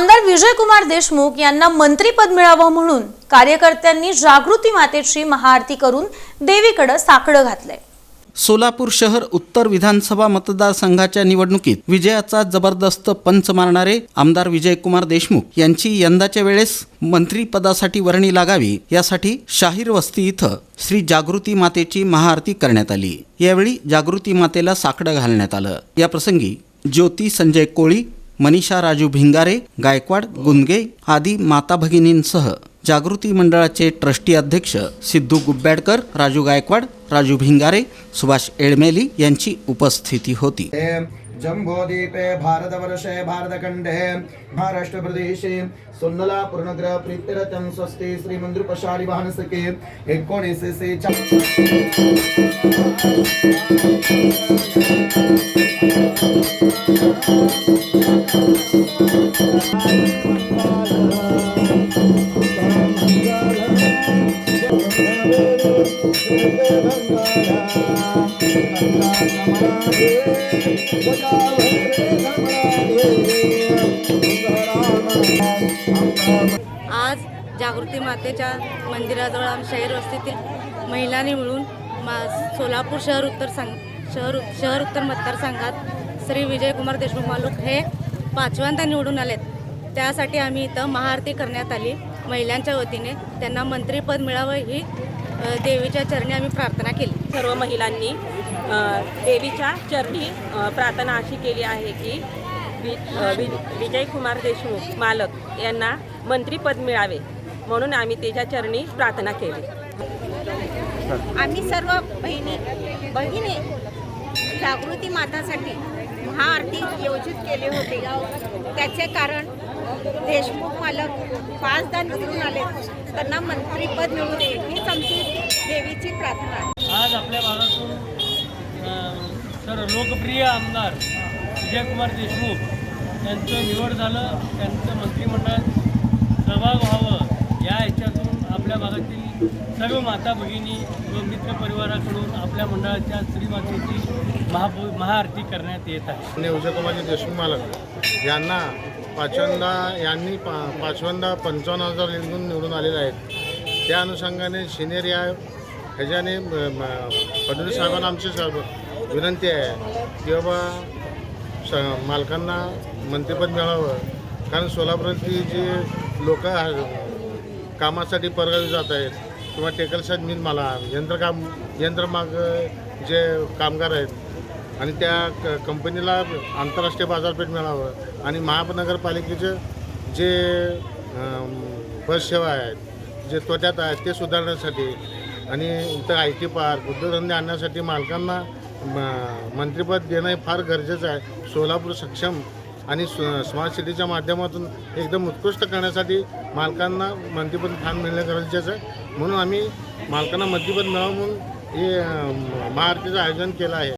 आमदार विजयकुमार देशमुख यांना मंत्रीपद मिळावं म्हणून कार्यकर्त्यांनी जागृती मातेची महाआरती करून देवीकडे साकडं घातलंय. सोलापूर शहर उत्तर विधानसभा मतदारसंघाच्या निवडणुकीत विजयाचा जबरदस्त पंच मारणारे आमदार विजयकुमार देशमुख यांची यंदाच्या वेळेस मंत्रीपदासाठी वर्णी लागावी यासाठी शाहीर वस्ती इथं श्री जागृती मातेची महाआरती करण्यात आली. यावेळी जागृती मातेला साकडं घालण्यात आलं. याप्रसंगी ज्योती संजय कोळी मनीषा राजू भिंगारे गायकवाड गुंदगे आदी माता भगिनींसह जागृती मंडळाचे ट्रस्टी अध्यक्ष सिद्धू गुब्बेडकर राजू गायकवाड राजू भिंगारे सुभाष एळमेली यांची उपस्थिती होती. जम्बोदीपे भारतवर्षे भारतखण्डे महाराष्ट्रप्रदेशे सोन्नला पूर्णग्रह प्रीत्यरतं स्वस्ति श्रीमंद्रुपशाली वाहनसके एकोणीसशे आज जागृती मातेच्या मंदिराजवळ आम शहर वस्तीतील महिलांनी मिळून मा सोलापूर शहर उत्तर संघ शहर शहर उत्तर मतदारसंघात श्री विजयकुमार देशमुख मालुक हे पाचव्यांदा निवडून आलेत. त्यासाठी आम्ही इथं महाआरती करण्यात आली. महिलांच्या वतीने त्यांना मंत्रीपद मिळावं ही देवीच्या चरणी आम्ही प्रार्थना केली. सर्व महिलांनी देवीच्या चरणी प्रार्थना अशी केली आहे की वि अ, वि विजयकुमार देशमुख मालक यांना मंत्रीपद मिळावे. म्हणून आम्ही त्याच्या चरणी प्रार्थना केली. आम्ही सर्व बहिणी बहिणी जागृती मातासाठी महाआरती योजित केले होते. त्याचे कारण देशमुख मालक पाचदा निवडून आले. त्यांना मंत्रीपद मिळू नये. हीच आमची देवीची प्रार्थना आहे. आज आपल्या भागातून तर लोकप्रिय आमदार विजयकुमार देशमुख यांचं निवड झालं. त्यांचं मंत्रिमंडळात सहभाग व्हावं या ह्याच्यातून आपल्या भागातील सर्व माता भगिनी व मित्र परिवाराकडून आपल्या मंडळाच्या श्रीमातेची महापू महाआरती करण्यात येत आहे. आणि देशमुख मालक यांना पाचव्यांदा यांनी पा पाचव्यांदा पंचावन्न हजार निवडून निवडून आलेले आहेत. त्या अनुषंगाने सिनियर या ह्याच्याने फडणवीस साहेबांना आमची स- विनंती आहे की बाबा स मालकांना मंत्रिपद मिळावं. कारण सोलापुरातली जी लोक कामासाठी परगावी जात आहेत किंवा टेकलसाहेब मी मला यंत्रकाम यंत्रमाग जे कामगार आहेत आणि त्या क कंपनीला आंतरराष्ट्रीय बाजारपेठ मिळावं आणि महानगरपालिकेचे जे बस सेवा आहेत जे तोट्यात आहेत ते सुधारण्यासाठी आणि इथं आय टी पार्क उद्योगधंदे आणण्यासाठी मालकांना म- मंत्रिपद देणं हे फार गरजेचं आहे. सोलापूर सक्षम आणि स्मार्ट सिटीच्या माध्यमातून एकदम उत्कृष्ट करण्यासाठी मालकांना मंत्रिपद स्थान मिळणं गरजेचं आहे. म्हणून आम्ही मालकांना मंत्रिपद मिळावं म्हणून हे महाआरतीचं आयोजन केलं आहे.